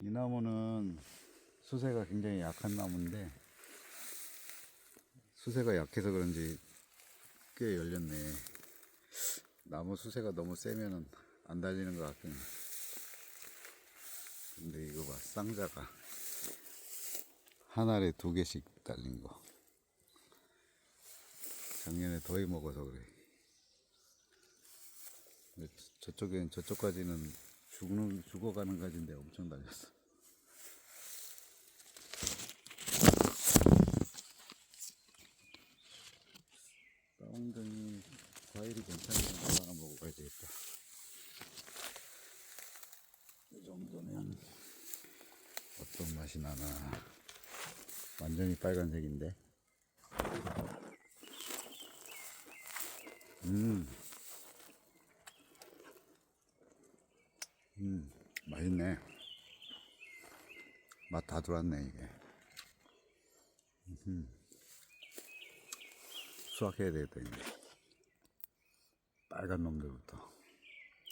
이 나무는 수세가 굉장히 약한 나무인데 수세가 약해서 그런지 꽤 열렸네. 나무 수세가 너무 세면은 안 달리는 것 같긴 해. 근데 이거 봐, 쌍자가 한 알에 두 개씩 달린 거. 작년에 더위 먹어서 그래. 저쪽엔 저쪽까지는 죽는 죽어가는 가지인데 엄청 달렸어. 다운등이 과일이 괜찮으면 하나 먹어봐야 되겠다. 이 정도면 어떤 맛이 나나. 완전히 빨간색인데. 음. 음, 맛있네. 맛 다 들어왔네, 이게. 음. 수확해야 되겠다, 이제. 빨간 놈들부터.